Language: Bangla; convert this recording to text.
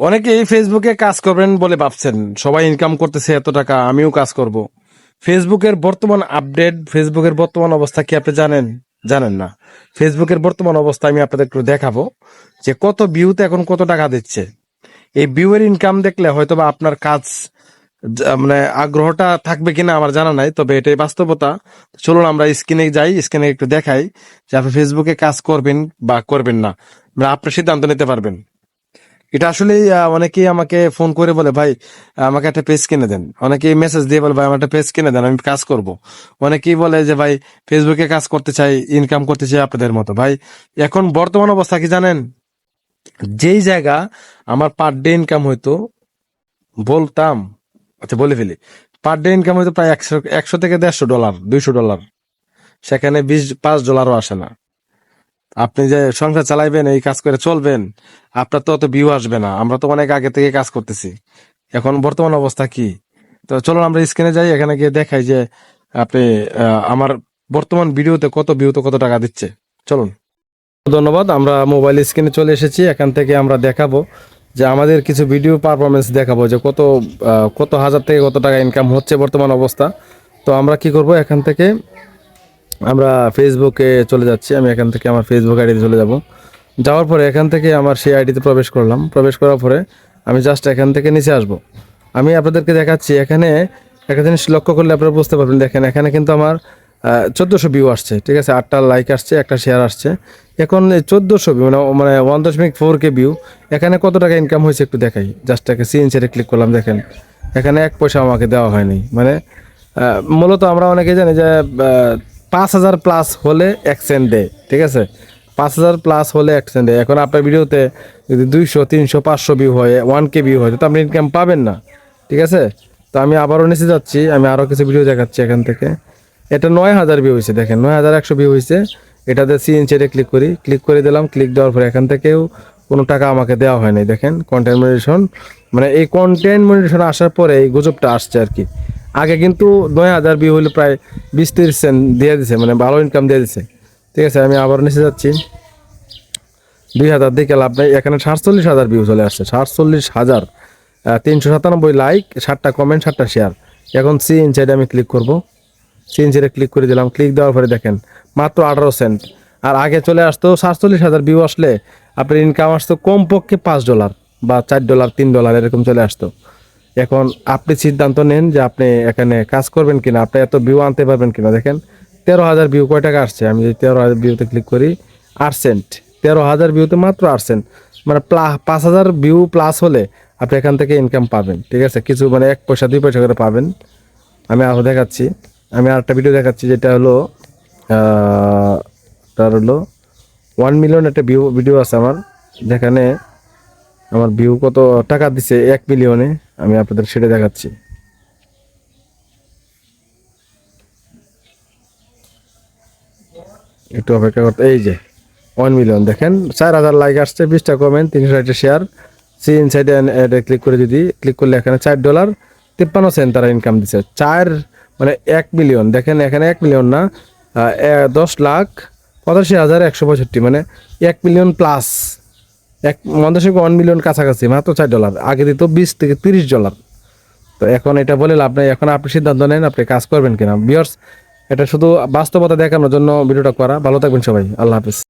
অনেকেই ফেসবুকে কাজ করবেন বলে ভাবছেন। সবাই ইনকাম করতেছে, এত টাকা, আমিও কাজ করব। ফেসবুকের বর্তমান আপডেট ফেসবুকের বর্তমান অবস্থা কি আপনি জানেন? জানেন না। ফেসবুকের বর্তমান অবস্থা আমি আপনাদের একটু দেখাবো যে কত ভিউতে এখন কত টাকা দিচ্ছে। এই ভিউয়ের ইনকাম দেখলে হয়তো বা আপনার কাজ মানে আগ্রহটা থাকবে কিনা আমার জানা নাই, তবে এটাই বাস্তবতা। চলুন আমরা স্ক্রিনে যাই স্ক্রিনে একটু দেখাই যে আপনি ফেসবুকে কাজ করবেন বা করবেন না। মানে আপনি সিদ্ধান্ত নিতে পারবেন। এটা আসলে অনেকেই আমাকে ফোন করে বলে, ভাই, আমাকে একটা পেজ কিনে দেন। অনেকেই মেসেজ দিয়ে বলে, ভাই, আমার একটা পেজ কিনে দেন, আমি কাজ করব। অনেকেই বলে যে, ভাই ফেসবুকে কাজ করতে চাই ইনকাম করতে চাই আপনাদের মতো। ভাই, এখন বর্তমান অবস্থা কি জানেন? যেই জায়গা আমার পার ডে ইনকাম হইতো, বলতাম আচ্ছা বলে ফেলি পার ডে ইনকাম হয়তো প্রায় একশো একশো থেকে দেড়শো ডলার দুইশো ডলার সেখানে বিশ, পাঁচ ডলারও আসে না। আপনি যে সংসার চালাইবেন, এই কাজ করে চলবেন, আপনার তো অত ভিউ আসবে না। আমরা তো অনেক আগে থেকে কাজ করতেছি। এখন বর্তমান অবস্থা কি? তো চলুন আমরা স্ক্রিনে যাই, এখানে গিয়ে দেখাই যে আপনি আমার বর্তমান ভিডিওতে কত ভিউতে কত টাকা দিচ্ছে। চলুন। ধন্যবাদ, আমরা মোবাইল স্ক্রিনে চলে এসেছি, এখান থেকে আমরা দেখাবো যে আমাদের কিছু ভিডিও পারফরমেন্স দেখাবো যে কত কত হাজার থেকে কত টাকা ইনকাম হচ্ছে বর্তমান অবস্থা। তো আমরা কি করব, এখান থেকে আমরা ফেসবুকে চলে যাচ্ছি, আমি এখান থেকে আমার ফেসবুক আইডিতে চলে যাব। যাওয়ার পরে এখান থেকে আমার সেই আইডিতে প্রবেশ করলাম। প্রবেশ করার পরে আমি জাস্ট এখান থেকে নিচে আসব। আমি আপনাদেরকে দেখাচ্ছি, এখানে একটা জিনিস লক্ষ্য করলে আপনারা বুঝতে পারবেন, দেখেন এখানে কিন্তু আমার চোদ্দোশো ভিউ আসছে, ঠিক আছে? আটটা লাইক আসছে, একটা শেয়ার আসছে। এখন চোদ্দোশো ভিউ মানে মানে ওয়ান দশমিক ফোর কে ভিউ এখানে কত টাকা ইনকাম হয়েছে একটু দেখাই। জাস্ট একটা সিএনসিতে ক্লিক করলাম, দেখেন। এখানে এক পয়সা আমাকে দেওয়া হয়নি। মানে মূলত আমরা অনেকে জানি যে পাঁচ হাজার প্লাস হলে এক সেন্ট দেয়, ঠিক আছে? পাঁচ হাজার প্লাস হলে এক সেন্ট দেয়। এখন আপনার ভিডিওতে যদি দুইশো, তিনশো, পাঁচশো ভিউ হয় ওয়ান কে ভিউ হয়, তো আপনি ইনকাম পাবেন না, ঠিক আছে? তো আমি আবারও নিচে যাচ্ছি, আমি আরও কিছু ভিডিও দেখাচ্ছি এখান থেকে। এটা নয় হাজার ভিউ হয়েছে, দেখেন, নয় হাজার একশো ভিউ হয়েছে। এটাতে সিএনসিতে ক্লিক করি ক্লিক করে দিলাম ক্লিক দেওয়ার পরে এখান থেকেও কোনো টাকা আমাকে দেওয়া হয়নি, দেখেন কন্টেন্ট মনিটেশন মানে এই কন্টেন্ট মনিটেশন আসার পরে এই গুজবটা আসছে আর কি। আগে কিন্তু নয় হাজার ভিউ হলে প্রায় বিশ তিরিশ সেন্ট দিয়ে দিছে মানে ভালো ইনকাম দিয়ে দিছে। ঠিক আছে, আমি আবার নিচে যাচ্ছি। দুই হাজার দিকে লাভ নেই, এখানে সাতচল্লিশ হাজার ভিউ চলে আসছে, সাতচল্লিশ হাজার তিনশো সাতানব্বই লাইক ষাটটা কমেন্ট ষাটটা শেয়ার এখন সি ইনসাইডে আমি ক্লিক করব। সি ইনসাইডে ক্লিক করে দিলাম ক্লিক দেওয়ার পরে দেখেন, মাত্র আঠারো সেন্ট আর আগে চলে আসতো সাতচল্লিশ হাজার ভিউ আসলে আপনার ইনকাম আসতো কমপক্ষে পাঁচ ডলার বা চার ডলার তিন ডলার এরকম চলে আসতো। এখন আপনি সিদ্ধান্ত নেন যে আপনি এখানে কাজ করবেন কিনা, আপনি এত ভিউ আনতে পারবেন কিনা। দেখেন, তেরো হাজার ভিউ কয় টাকা আসছে? আমি যদি তেরো হাজার ভিউতে ক্লিক করি আট সেন্ট তেরো হাজার ভিউতে মাত্র আট সেন্ট মানে পাঁচ হাজার ভিউ প্লাস হলে আপনি এখান থেকে ইনকাম পাবেন, ঠিক আছে? কিছু মানে এক পয়সা, দুই পয়সা করে পাবেন। আমি আরও দেখাচ্ছি। আমি আরেকটা ভিডিও দেখাচ্ছি, যেটা হলো তার হলো ওয়ান মিলিয়ন একটা ভিউ ভিডিও আছে আমার। যেখানে আমার ভিউ কত টাকা দিছে? এক মিলিয়নে আমি আপনাদের সেটা দেখাচ্ছি। একটু অপেক্ষা করতে এই যে ওয়ান মিলিয়ন দেখেন, চার হাজার লাইক আসছে, বিশটা কমেন্ট তিনশো ষাটটা শেয়ার সি ইনসাইডে ক্লিক করে যদি ক্লিক করলে এখানে চার ডলার তিপ্পান্ন সেন্ট তারা ইনকাম দিচ্ছে চার মানে এক মিলিয়ন দেখেন এখানে এক মিলিয়ন না দশ লাখ পঁচাশি হাজার একশো পঁয়ষট্টি মানে এক মিলিয়ন প্লাস এক মন্দাসে ওয়ান মিলিয়ন কাছাকাছি, মাত্র চার ডলার আগে দিত বিশ থেকে তিরিশ ডলার তো এখন এটা বলে লাভ নাই, এখন আপনি সিদ্ধান্ত নেন আপনি কাজ করবেন কিনা। বিয়ার্স এটা শুধু বাস্তবতা দেখানোর জন্য ভিডিওটা করা। ভালো থাকবেন সবাই, আল্লাহ হাফিজ।